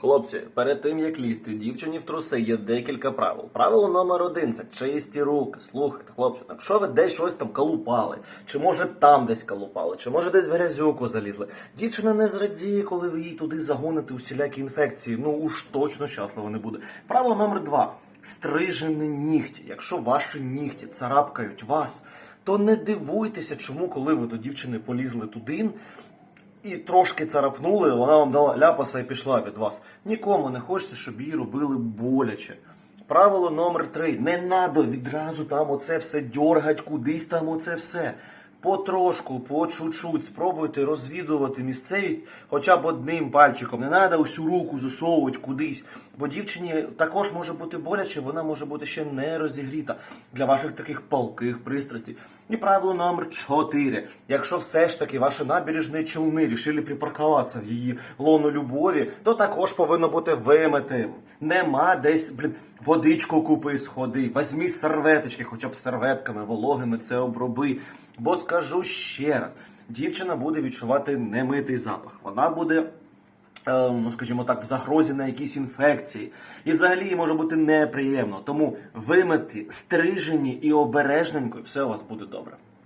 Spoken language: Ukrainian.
Хлопці, перед тим як лізти дівчині в труси є декілька правил. Правило номер один це чисті руки. Слухайте, хлопці, якщо ви десь щось там калупали, чи може там десь калупали, чи може десь в грязюку залізли. Дівчина не зрадіє, коли ви їй туди загоните усілякі інфекції. Ну уж точно щаслива не буде. Правило номер два. Стрижені нігті. Якщо ваші нігті царапкають вас, то не дивуйтеся, чому, коли ви до дівчини полізли туди, і трошки царапнули, вона вам дала ляпаса і пішла від вас. Нікому не хочеться, щоб її робили боляче. Правило номер три. Не надо відразу там оце все дьоргать, кудись там оце все. Потрошку, по чуть-чуть спробуйте розвідувати місцевість хоча б одним пальчиком. Не треба усю руку засовувати кудись. Бо дівчині також може бути боляче, вона може бути ще не розігріта для ваших таких палких пристрастей. І правило номер 4. Якщо все ж таки ваші набережні човни рішили припаркуватися в її лоно любові, то також повинно бути вимитим. Нема десь, блін, водичку купи, сходи, візьми серветочки, хоча б серветками вологими це оброби. Бо скажу ще раз, дівчина буде відчувати немитий запах. Вона буде е, ну, скажімо так, в загрозі на якісь інфекції. І взагалі їй може бути неприємно. Тому вимити, стрижені і обережненько, і все у вас буде добре.